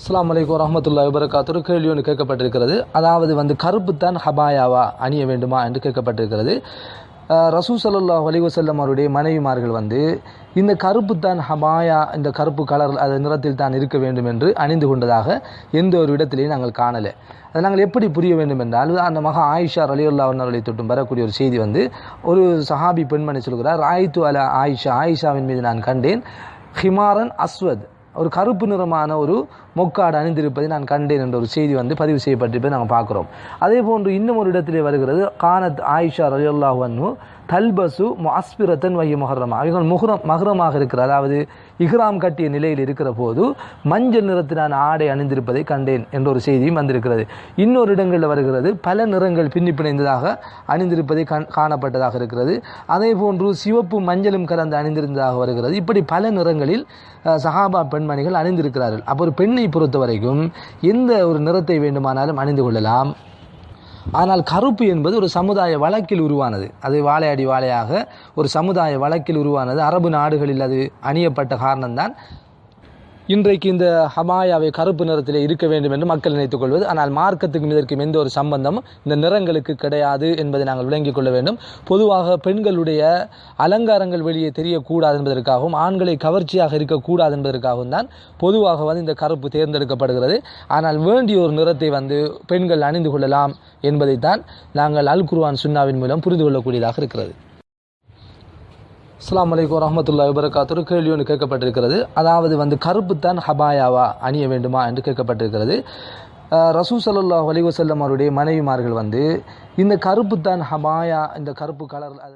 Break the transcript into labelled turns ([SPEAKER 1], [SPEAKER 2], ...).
[SPEAKER 1] அஸ்லாம் வலைக்கம் வரமத்துல்லா வபரகாத்தூர் கேள்வி ஒன்று கேட்கப்பட்டிருக்கிறது. அதாவது வந்து கருப்புத்தான் ஹபாயாவா? அணிய வேண்டுமா என்று கேட்கப்பட்டிருக்கிறது. ரசூ ஸல்லல்லாஹு வலிவசல்லம் அவருடைய மனைவிமார்கள் வந்து இந்த கருப்புத்தான் ஹபாயா இந்த கருப்பு கலர் அது நிறத்தில் தான் இருக்க வேண்டும் என்று அணிந்து கொண்டதாக எந்த ஒரு இடத்திலையும் நாங்கள் காணலை. அதை நாங்கள் எப்படி புரிய வேண்டும் என்றால் அந்த மகா ஆயிஷா அலியுல்லா அவர்களை தொட்டும் வரக்கூடிய ஒரு செய்தி வந்து ஒரு சஹாபி பெண்மணி சொல்கிறார் ராய்த்து அலா ஆயிஷா ஆயிஷாவின் மீது நான் கண்டேன் ஹிமாரன் அஸ்வத். ஒரு கருப்பு நிறமான ஒரு மொக்காடு அணிந்திருப்பதை நான் கண்டேன் என்ற ஒரு செய்தி வந்து பதிவு செய்யப்பட்டிருப்பதை நாங்கள் பார்க்குறோம். அதே போன்று இன்னும் ஒரு இடத்திலே வருகிறது கானத் ஆயிஷா ரலியுல்லாஹு அன்ஹு தல்பசு அஸ்பிரத்தன் வைய மஹரமா அவர்கள் முஹரம் மகரமாக இருக்கிற அதாவது இஹ்ராம் கட்டிய நிலையில் இருக்கிற போது மஞ்சள் நிறத்திலான ஆடை அணிந்திருப்பதை கண்டேன் என்ற ஒரு செய்தியும் வந்திருக்கிறது. இன்னொரு இடங்களில் வருகிறது பல நிறங்கள் பின்னி பிணைந்ததாக அணிந்திருப்பதை கண் காணப்பட்டதாக இருக்கிறது. அதே போன்று சிவப்பு மஞ்சளும் கலந்து அணிந்திருந்ததாக வருகிறது. இப்படி பல நிறங்களில் சஹாபா பெண்மணிகள் அணிந்திருக்கிறார்கள். அப்போ ஒரு பெண்ணை பொறுத்த வரைக்கும் எந்த ஒரு நிறத்தை வேண்டுமானாலும் அணிந்து கொள்ளலாம். ஆனால் கருப்பு என்பது ஒரு சமுதாய வழக்கில் உருவானது. அது வாழையடி வாழையாக ஒரு சமுதாய வழக்கில் உருவானது. அரபு நாடுகளில் அது அணியப்பட்ட காரணம்தான். இன்றைக்கு இந்த ஹமாயாவை கருப்பு நிறத்தில் இருக்க வேண்டும் என்று மக்கள் நினைத்துக் கொள்வது. ஆனால் மார்க்கத்துக்கும் இதற்கும் எந்த ஒரு சம்பந்தமும் இந்த நிறங்களுக்கு கிடையாது என்பதை நாங்கள் விளங்கிக் கொள்ள வேண்டும். பொதுவாக பெண்களுடைய அலங்காரங்கள் வெளியே தெரியக்கூடாது என்பதற்காகவும் ஆண்களை கவர்ச்சியாக இருக்கக்கூடாது என்பதற்காகவும் தான் பொதுவாக வந்து இந்த கருப்பு தேர்ந்தெடுக்கப்படுகிறது. ஆனால் வேண்டிய ஒரு நிறத்தை வந்து பெண்கள் அணிந்து கொள்ளலாம் என்பதைத்தான் நாங்கள் அல் குர்வான் சுன்னாவின் மூலம் புரிந்து கொள்ளக்கூடியதாக இருக்கிறது. அஸ்லாம் வலைக்கம் வரமத்துல்லா வபரகாத்துஹு. கேள்வி ஒன்று கேட்கப்பட்டிருக்கிறது. அதாவது வந்து கருப்புத்தான் ஹபாயாவா? அணிய வேண்டுமா என்று கேட்கப்பட்டிருக்கிறது. ரசூ ஸல்லல்லாஹு அலைஹி வஸல்லம் அவருடைய மனைவிமார்கள் வந்து இந்த கருப்புத்தான் ஹபாயா இந்த கருப்பு கலர் அது